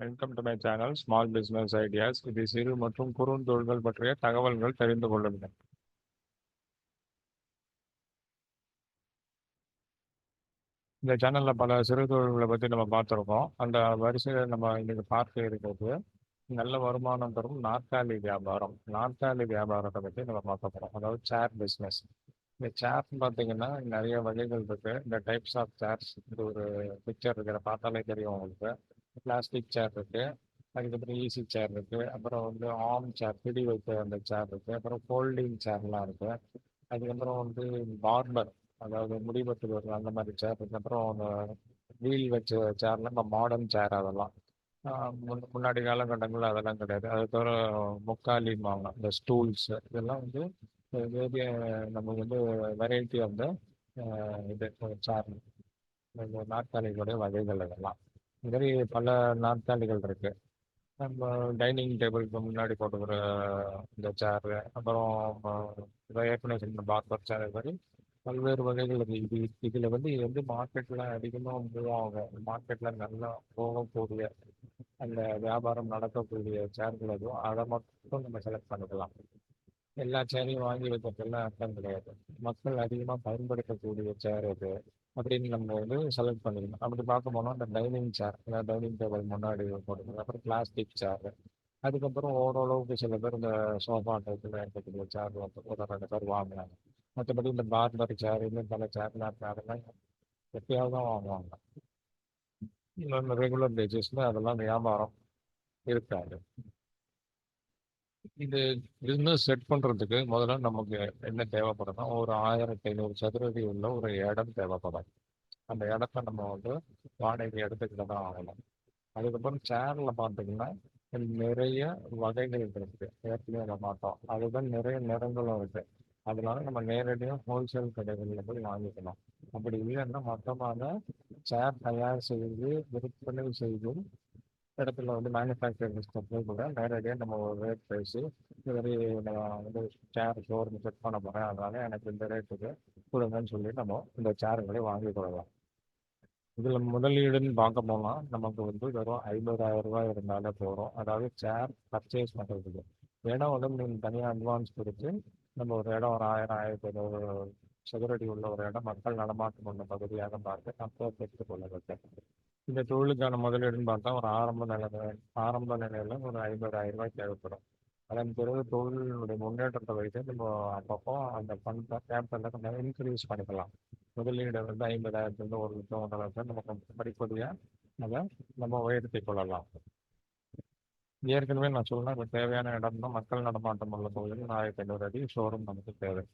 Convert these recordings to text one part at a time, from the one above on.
Welcome to my channel small business ideas இது சிறு மற்றும் குறுந்தொழில்கள் பற்றிய தகவல்கள் தெரிந்து கொள்ளுங்கள் இந்த சேனலில் பல சிறு தொழில்களை பற்றி நம்ம பார்த்துருக்கோம். அந்த வரிசையில் நம்ம இன்னைக்கு பார்க்க இருக்கிறது நல்ல வருமானம் தரும் நாற்காலி வியாபாரம். நாற்காலி வியாபாரத்தை பற்றி நம்ம பார்க்க போகிறோம் அதாவது சேர் பிஸ்னஸ் இந்த சேர்ன்னு பார்த்தீங்கன்னா நிறைய வகைகள் இருக்குது இந்த டைப்ஸ் ஆஃப் சேர்ஸ் இது ஒரு பிக்சர் இருக்கிற பார்த்தாலே தெரியும் உங்களுக்கு. பிளாஸ்டிக் சேர் இருக்கு. அதுக்கப்புறம் ஈஸி சேர் இருக்கு. அப்புறம் வந்து ஆம் சேர் பிடி வைக்க அந்த சேர் இருக்கு. அப்புறம் ஃபோல்டிங் சேர்லாம் இருக்கு. அதுக்கப்புறம் வந்து பார்பர் அதாவது முடிவெட்டு வரும் அந்த மாதிரி சேர் இருக்கு. அப்புறம் அந்த வீல் வச்ச சேர்லாம் நம்ம மாடர்ன் சேர் அதெல்லாம். முன்னாடி காலகட்டங்களில் அதெல்லாம் கிடையாது. அது தவிர முக்காலிம்பாங்க இந்த ஸ்டூல்ஸ் இதெல்லாம் வந்து வேறு நமக்கு வந்து வெரைட்டி ஆஃப் த இது சேர் இந்த நாற்காலிகளுடைய வகைகள் இதெல்லாம் இந்த மாதிரி பல நாற்காலிகள் இருக்கு. நம்ம டைனிங் டேபிளுக்கு முன்னாடி போட்டுக்கிற இந்த சேரு அப்புறம் ஏற்கனவே சொன்ன பார்பர் சேர் இது மாதிரி பல்வேறு வகைகள் இருக்கு. இது இதில் வந்து இது வந்து மார்க்கெட்டில் அதிகமாக மூவ் ஆகும். மார்க்கெட்டில் நல்லா போகக்கூடிய அந்த வியாபாரம் நடக்கக்கூடிய சேர்கள் எதுவும் அதை மட்டும் நம்ம செலக்ட் பண்ணிக்கலாம். எல்லா சேரையும் வாங்கி வைக்கிறதுலாம் அர்த்தம் கிடையாது. மக்கள் அதிகமாக பயன்படுத்தக்கூடிய சேர் இது. அப்படின்னு நம்ம வந்து செலக்ட் பண்ணிக்கணும். அப்படி பார்க்க போனால் இந்த டைனிங் சேர் இல்லை டைனிங் டேபிள் முன்னாடி போட்டுக்கணும் அப்புறம் பிளாஸ்டிக் சேர் அதுக்கப்புறம் ஓரளவுக்கு சில பேர் இந்த சோஃபா டைப்பில் இருக்கக்கூடிய சேர் ஒரு ரெண்டு பேர் வாங்கினாங்க மற்றபடி இந்த பார்பர் சேர் இன்னும் பல சேர்லாம் இருக்கு அதெல்லாம் எப்பயாவது தான் வாங்குவாங்க. இந்த ரெகுலர் பேசிஸில் அதெல்லாம் வியாபாரம் இருக்காது. இது பிஸ்னஸ் செட் பண்ணுறதுக்கு முதல்ல நமக்கு என்ன தேவைப்படுதுன்னா ஒரு ஆயிரத்தி ஐநூறு சதுரடி உள்ள ஒரு இடம் தேவைப்படும். அந்த இடத்த நம்ம வந்து வாடகை எடுத்துக்கிட்டு தான் ஆகணும். அதுக்கப்புறம் சேரில் பார்த்தீங்கன்னா நிறைய வகைகள் இருக்குது ஏற்கனவே நம்ம பார்த்தோம். அதுதான் நிறைய நிறங்களும் இருக்குது அதனால நம்ம நேரடியாக ஹோல்சேல் கடைகளில் போய் வாங்கிக்கலாம். அப்படி இல்லைன்னா மொத்தமாக சேர் தயார் செய்து விற்பனை செய்தும் இடத்துல வந்து மேனுஃபேக்சரிங் ஸ்டெப்ல கூட நேரடியாக நம்ம ஒரு ரேட் பேசி இது மாதிரி நான் வந்து சேர் ஷோரூம் செட் பண்ண போகிறேன் அதனால எனக்கு இந்த ரேட்டுக்கு கொடுங்கன்னு சொல்லி நம்ம இந்த சேருங்களை வாங்கி கொள்ளலாம். இதில் முதலீடுன்னு பார்க்க போனால் நமக்கு வந்து வெறும் ஐம்பதாயிரம் ரூபாய் இருந்தாலே போகிறோம் அதாவது சேர் பர்ச்சேஸ் பண்ணுறதுக்கு இடம் வந்து நீங்கள் தனியாக அட்வான்ஸ் கொடுத்து நம்ம ஒரு இடம் ஒரு ஆயிரம் ஆயிரத்தி ஐநூறு சதுரடி உள்ள ஒரு இடம் மக்கள் நடமாட்டம் உள்ள பகுதியாக பார்த்து அப்போ பெற்றுக் கொள்ள வேண்டும் இந்த தொழிலுக்கான முதலீடுன்னு பார்த்தா ஒரு ஆரம்ப நிலை ஆரம்ப நிலையில ஒரு ஐம்பதாயிரம் ரூபாய் தேவைப்படும். அதன் பிறகு தொழிலுடைய முன்னேற்றத்தை வைத்து நம்ம அப்பப்போ அந்த ஃபண்ட் கேபிட்டலை கொஞ்சம் இன்க்ரீஸ் பண்ணிக்கலாம். முதலீடு வந்து ஐம்பதாயிரத்துலேருந்து ஒரு லட்சம் ஒன்றரை லட்சம் நமக்கு படிப்படியாக அதை நம்ம உயர்த்தி கொள்ளலாம். ஏற்கனவே நான் சொன்னேன் இப்போ தேவையான இடம் தான் மக்கள் நடமாட்டம் உள்ள தொழில். ஆயிரத்தி ஐநூறு அடி ஷோரூம் நமக்கு தேவை.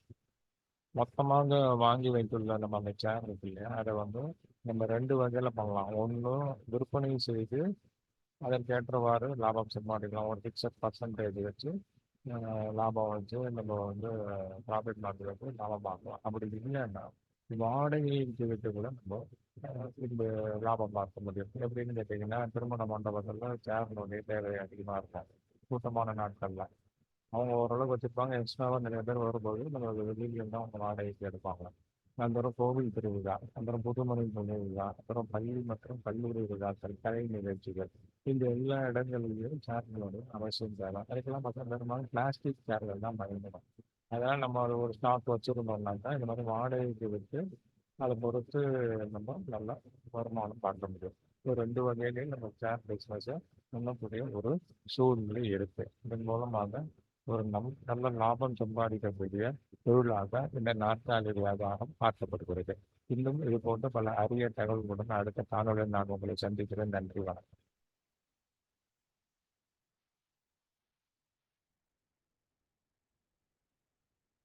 மொத்தமாக வாங்கி வைத்துள்ள நம்ம அந்த சேர் இருக்கு இல்லையா அதை வந்து நம்ம ரெண்டு வகையில் பண்ணலாம். ஒன்றும் விற்பனை செய்து அதற்கேற்றவாறு லாபம் சம்பாதிக்கலாம். ஒரு ஃபிக்ஸட் பர்சன்டேஜ் வச்சு லாபம் வச்சு நம்ம வந்து ப்ராஃபிட் மார்க்கெட் வச்சு லாபம் பார்க்கலாம். அப்படி இல்லைன்னா வாடகை விட்டு கூட நம்ம இந்த லாபம் பார்க்க முடியும். எப்படின்னு கேட்டிங்கன்னா திருமண மண்டபத்தில் சேர்னுடைய தேவை அதிகமாக இருக்கும். கூட்டமான நாட்களில். அவங்க ஓரளவுக்கு வச்சுருப்பாங்க எக்ஸ்ட்ராவாக நிறைய பேர் வரும்போது நம்ம வெளியில தான் அவங்க வாடகைக்கு எடுப்பாங்க. அப்புறம் கோவில் திருவிழா அப்புறம் புதுமணி திருவிழா அப்புறம் பள்ளி மற்றும் கல்லூரி விழாக்கள் கலை நிகழ்ச்சிகள். இந்த எல்லா இடங்களிலும் சேர்களோட அவசியம் தேவை. அதுக்கெல்லாம் பார்த்தா பெரும்பாலும் பிளாஸ்டிக் சேர்கள் தான் பயன்படும். அதனால் நம்ம அதை ஒரு ஸ்டாக் வச்சுருந்தோம்னாக்கா இந்த மாதிரி வாடகைக்கு விட்டு அதை பொறுத்து நம்ம நல்லா வருமானம் பார்க்க முடியும். ஒரு ரெண்டு வகையிலையும் நம்ம சேர் பிஸ்னஸை பண்ணக்கூடிய ஒரு சூழ்நிலை இருக்குது இதன் மூலமாக ஒரு நம் நல்ல லாபம் சம்பாதிக்கக்கூடிய தொழிலாக இந்த நாற்காலி வியாபாரம் மாற்றப்படுகிறது. இன்னும் இது போன்ற பல அரிய தகவல்களுடன் அடுத்த காணொலியில் நான் உங்களை சந்திக்கிறேன். நன்றி வணக்கம்.